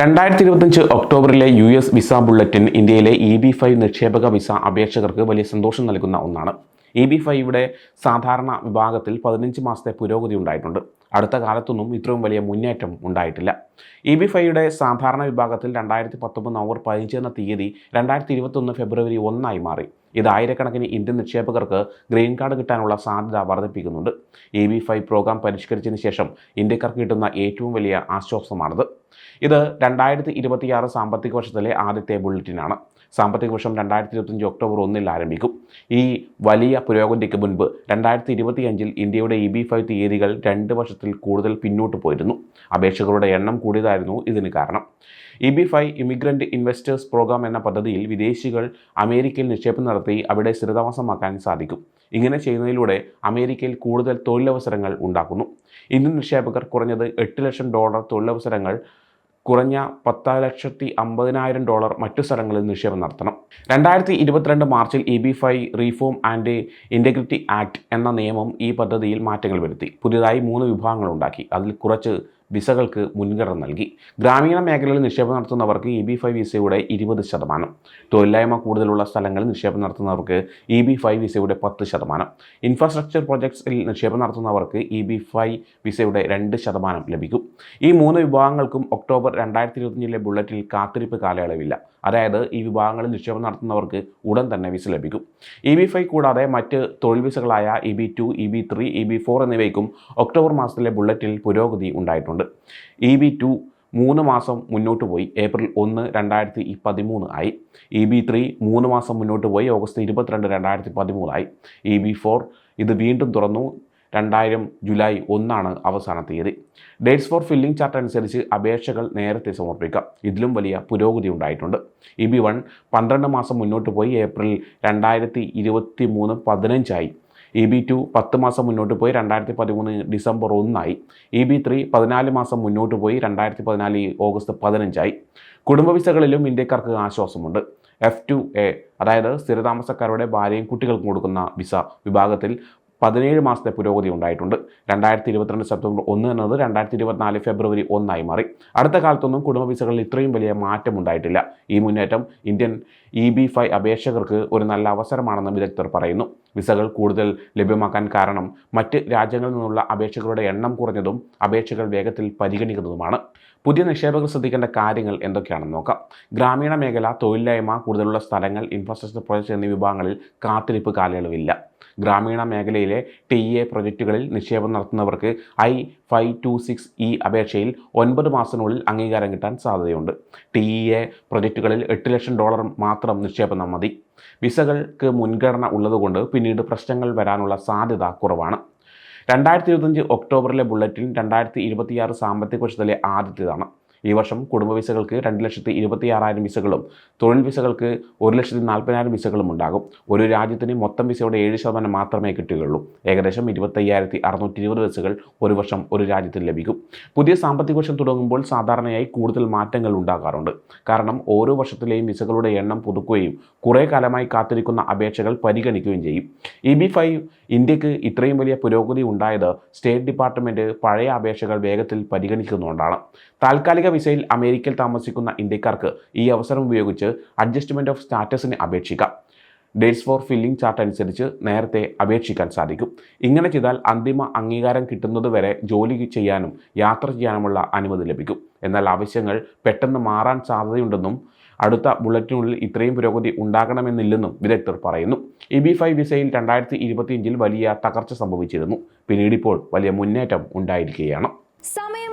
രണ്ടായിരത്തി ഇരുപത്തഞ്ച് ഒക്ടോബറിലെ യു എസ് വിസ ബുള്ളറ്റിൻ ഇന്ത്യയിലെ ഇ ബി ഫൈവ് നിക്ഷേപക വിസ അപേക്ഷകർക്ക് വലിയ സന്തോഷം നൽകുന്ന ഒന്നാണ്. ഇ ബി ഫൈവിടെ സാധാരണ വിഭാഗത്തിൽ പതിനഞ്ച് മാസത്തെ പുരോഗതി ഉണ്ടായിട്ടുണ്ട്. അടുത്ത കാലത്തൊന്നും ഇത്രയും വലിയ മുന്നേറ്റം ഉണ്ടായിട്ടില്ല. ഇ ബി ഫൈയുടെ സാധാരണ വിഭാഗത്തിൽ രണ്ടായിരത്തി പത്തൊമ്പത് നവംബർ പതിനഞ്ച് എന്ന തീയതി രണ്ടായിരത്തി ഇരുപത്തൊന്ന് ഫെബ്രുവരി ഒന്നായി മാറി. ഇത് ആയിരക്കണക്കിന് ഇന്ത്യൻ നിക്ഷേപകർക്ക് ഗ്രീൻ കാർഡ് കിട്ടാനുള്ള സാധ്യത വർദ്ധിപ്പിക്കുന്നുണ്ട്. ഇ ബി ഫൈവ് പ്രോഗ്രാം പരിഷ്കരിച്ചതിന് ശേഷം ഇന്ത്യക്കാർക്ക് കിട്ടുന്ന ഏറ്റവും വലിയ ആശ്വാസമാണിത്. ഇത് രണ്ടായിരത്തി ഇരുപത്തിയാറ് സാമ്പത്തിക വർഷത്തിലെ ആദ്യത്തെ ബുള്ളറ്റിനാണ്. സാമ്പത്തിക വർഷം രണ്ടായിരത്തി ഇരുപത്തഞ്ച് ഒക്ടോബർ ഒന്നിൽ ആരംഭിക്കും. ഈ വലിയ പുരോഗതിക്ക് മുൻപ് രണ്ടായിരത്തി ഇരുപത്തിയഞ്ചിൽ ഇന്ത്യയുടെ ഇ ബി ഫൈവ് തീയതികൾ രണ്ട് വർഷത്തിൽ കൂടുതൽ പിന്നോട്ട് പോയിരുന്നു. അപേക്ഷകരുടെ എണ്ണം കൂടിയതായിരുന്നു ഇതിന് കാരണം. E B five immigrant investors programme എന്ന പദ്ധതിയിൽ വിദേശികൾ അമേരിക്കയിൽ നിക്ഷേപം നടത്തി അവിടെ സ്ഥിരതാമസമാക്കാൻ സാധിക്കും. ഇങ്ങനെ ചെയ്യുന്നതിലൂടെ അമേരിക്കയിൽ കൂടുതൽ തൊഴിലവസരങ്ങൾ ഉണ്ടാക്കുന്നു. ഇന്ത്യൻ നിക്ഷേപകർ കുറഞ്ഞത് എട്ട് ലക്ഷം ഡോളർ തൊഴിലവസരങ്ങൾ കുറഞ്ഞ പത്ത് ലക്ഷത്തി അമ്പതിനായിരം ഡോളർ മറ്റു സ്ഥലങ്ങളിൽ നിക്ഷേപം നടത്തണം. രണ്ടായിരത്തി ഇരുപത്തിരണ്ട് മാർച്ചിൽ E B five reform and integrity act എന്ന നിയമം ഈ പദ്ധതിയിൽ മാറ്റങ്ങൾ വരുത്തി. പുതിയതായി മൂന്ന് വിഭാഗങ്ങൾ ഉണ്ടാക്കി. അതിൽ കുറച്ച് വിസകൾക്ക് മുൻഗണന നൽകി. ഗ്രാമീണ മേഖലയിൽ നിക്ഷേപം നടത്തുന്നവർക്ക് ഇ ബി ഫൈവ് വിസയുടെ ഇരുപത് ശതമാനം. തൊഴിലില്ലായ്മ കൂടുതലുള്ള സ്ഥലങ്ങളിൽ നിക്ഷേപം നടത്തുന്നവർക്ക് ഇ ബി ഫൈവ് വിസയുടെ പത്ത് ശതമാനം. ഇൻഫ്രാസ്ട്രക്ചർ പ്രൊജക്ട്സിൽ നിക്ഷേപം നടത്തുന്നവർക്ക് ഇ ബി ഫൈവ് വിസയുടെ രണ്ട് ശതമാനം ലഭിക്കും. ഈ മൂന്ന് വിഭാഗങ്ങൾക്കും ഒക്ടോബർ രണ്ടായിരത്തി ഇരുപത്തിയഞ്ചിലെ ബുള്ളറ്റിൽ കാത്തിരിപ്പ് കാലയളവില്ല. അതായത് ഈ വിഭാഗങ്ങളിൽ നിക്ഷേപം നടത്തുന്നവർക്ക് ഉടൻ തന്നെ വിസ ലഭിക്കും. ഇ ബി ഫൈവ് കൂടാതെ മറ്റ് തൊഴിൽ വിസകളായ E B two E B three E B four എന്നിവയ്ക്കും ഒക്ടോബർ മാസത്തിലെ ബുള്ളറ്റിൽ പുരോഗതി ഉണ്ടായിട്ടുണ്ട്. ഇ ബി ടു മൂന്ന് മാസം മുന്നോട്ട് പോയി. ഏപ്രിൽ ഒന്ന് രണ്ടായിരത്തി പതിമൂന്ന് ആയി. ഇ ബി ത്രീ മൂന്ന് മാസം മുന്നോട്ട് പോയി. ഓഗസ്റ്റ് ഇരുപത്തിരണ്ട് രണ്ടായിരത്തി പതിമൂന്നായി ഇ ബി ഫോർ ഇത് വീണ്ടും തുറന്നു. രണ്ടായിരം ജൂലൈ ഒന്നാണ് അവസാന തീയതി. ഡേറ്റ്സ് ഫോർ ഫില്ലിംഗ് ചാർട്ട് അനുസരിച്ച് അപേക്ഷകൾ നേരത്തെ സമർപ്പിക്കാം. ഇതിലും വലിയ പുരോഗതി ഉണ്ടായിട്ടുണ്ട്. ഇ ബി വൺ പന്ത്രണ്ട് മാസം മുന്നോട്ട് പോയി. ഏപ്രിൽ രണ്ടായിരത്തി ഇരുപത്തി മൂന്ന് പതിനഞ്ചായി ഇ ബി ടു പത്ത് മാസം മുന്നോട്ട് പോയി രണ്ടായിരത്തി പതിമൂന്ന് ഡിസംബർ ഒന്നായി. ഇ ബി ത്രീ പതിനാല് മാസം മുന്നോട്ട് പോയി രണ്ടായിരത്തി പതിനാല് ഓഗസ്റ്റ് പതിനഞ്ചായി. കുടുംബ വിസകളിലും ഇന്ത്യക്കാർക്ക് ആശ്വാസമുണ്ട്. എഫ് ടു എ അതായത് സ്ഥിരതാമസക്കാരുടെ ഭാര്യയും കുട്ടികൾക്കും കൊടുക്കുന്ന വിസ വിഭാഗത്തിൽ പതിനേഴ് മാസത്തെ പുരോഗതി ഉണ്ടായിട്ടുണ്ട്. രണ്ടായിരത്തി ഇരുപത്തിരണ്ട് സെപ്റ്റംബർ ഒന്ന് എന്നത് രണ്ടായിരത്തി ഇരുപത്തിനാല് ഫെബ്രുവരി ഒന്നായി മാറി. അടുത്ത കാലത്തൊന്നും കുടുംബ വിസകളിൽ ഇത്രയും വലിയ മാറ്റം ഉണ്ടായിട്ടില്ല. ഈ മുന്നേറ്റം ഇന്ത്യൻ ഇ ബി ഫൈവ് അപേക്ഷകർക്ക് ഒരു നല്ല അവസരമാണെന്ന് വിദഗ്ധർ പറയുന്നു. വിസകൾ കൂടുതൽ ലഭ്യമാക്കാൻ കാരണം മറ്റ് രാജ്യങ്ങളിൽ നിന്നുള്ള അപേക്ഷകളുടെ എണ്ണം കുറഞ്ഞതും അപേക്ഷകൾ വേഗത്തിൽ പരിഗണിക്കുന്നതുമാണ്. പുതിയ നിക്ഷേപകർ ശ്രദ്ധിക്കേണ്ട കാര്യങ്ങൾ എന്തൊക്കെയാണെന്ന് നോക്കാം. ഗ്രാമീണ മേഖല തൊഴിലില്ലായ്മ കൂടുതലുള്ള സ്ഥലങ്ങൾ ഇൻഫ്രാസ്ട്രക്ചർ പ്രോജക്ട്സ് എന്നീ വിഭാഗങ്ങളിൽ കാത്തിരിപ്പ് കാലയളവില്ല. ഗ്രാമീണ മേഖലയിലെ ടി എ പ്രൊജക്റ്റുകളിൽ നിക്ഷേപം നടത്തുന്നവർക്ക് I five two six E അപേക്ഷയിൽ ഒൻപത് മാസത്തിനുള്ളിൽ അംഗീകാരം കിട്ടാൻ സാധ്യതയുണ്ട്. ടി എ പ്രൊജക്റ്റുകളിൽ എട്ട് ലക്ഷം ഡോളർ മാത്രം നിക്ഷേപം മതി. വിസകൾക്ക് മുൻഗണന ഉള്ളതുകൊണ്ട് പിന്നീട് പ്രശ്നങ്ങൾ വരാനുള്ള സാധ്യത കുറവാണ്. രണ്ടായിരത്തി ഇരുപത്തഞ്ച് ഒക്ടോബറിലെ ബുള്ളറ്റിൻ രണ്ടായിരത്തി ഇരുപത്തിയാറ് സാമ്പത്തിക വർഷത്തിലെ ആദ്യത്തേതാണ്. ഈ വർഷം കുടുംബ വിസകൾക്ക് രണ്ട് ലക്ഷത്തി ഇരുപത്തി ആറായിരം വിസകളും തൊഴിൽ വിസകൾക്ക് ഒരു ലക്ഷത്തി നാൽപ്പതിനായിരം വിസകളും ഉണ്ടാകും. ഒരു രാജ്യത്തിന് മൊത്തം വിസയുടെ ഏഴ് ശതമാനം മാത്രമേ കിട്ടുകയുള്ളൂ. ഏകദേശം ഇരുപത്തയ്യായിരത്തി അറുന്നൂറ്റി ഇരുപത് വിസകൾ ഒരു വർഷം ഒരു രാജ്യത്തിന് ലഭിക്കും. പുതിയ സാമ്പത്തിക വർഷം തുടങ്ങുമ്പോൾ സാധാരണയായി കൂടുതൽ മാറ്റങ്ങൾ ഉണ്ടാകാറുണ്ട്. കാരണം ഓരോ വർഷത്തിലെയും വിസകളുടെ എണ്ണം പുതുക്കുകയും കുറേ കാലമായി കാത്തിരിക്കുന്ന അപേക്ഷകൾ പരിഗണിക്കുകയും ചെയ്യും. ഇ ബി ഫൈവ് ഇന്ത്യയ്ക്ക് ഇത്രയും വലിയ പുരോഗതി ഉണ്ടായത് സ്റ്റേറ്റ് ഡിപ്പാർട്ട്മെന്റ് പഴയ അപേക്ഷകൾ വേഗത്തിൽ പരിഗണിക്കുന്നതുകൊണ്ടാണ്. താൽക്കാലിക വിസയിൽ അമേരിക്കയിൽ താമസിക്കുന്ന ഇന്ത്യക്കാർക്ക് ഈ അവസരം ഉപയോഗിച്ച് അഡ്ജസ്റ്റ്മെന്റ് ഓഫ് സ്റ്റാറ്റസിന് അപേക്ഷിക്കാം. ഡേറ്റ്സ് ഫോർ ഫില്ലിംഗ് ചാർട്ട് അനുസരിച്ച് നേരത്തെ അപേക്ഷിക്കാൻ സാധിക്കും. ഇങ്ങനെ ചെയ്താൽ അന്തിമ അംഗീകാരം കിട്ടുന്നതുവരെ ജോലി ചെയ്യാനും യാത്ര ചെയ്യാനുമുള്ള അനുമതി ലഭിക്കും. എന്നാൽ ആവശ്യങ്ങൾ പെട്ടെന്ന് മാറാൻ സാധ്യതയുണ്ടെന്നും അടുത്ത ബുള്ളറ്റിനുള്ളിൽ ഇത്രയും പുരോഗതി ഉണ്ടാകണമെന്നില്ലെന്നും വിദഗ്ധർ പറയുന്നു. ഇ ബി ഫൈവ് വിസയിൽ രണ്ടായിരത്തി ഇരുപത്തിയഞ്ചിൽ വലിയ തകർച്ച സംഭവിച്ചിരുന്നു. പിന്നീട് ഇപ്പോൾ വലിയ മുന്നേറ്റം ഉണ്ടായിരിക്കുകയാണ്. സമയം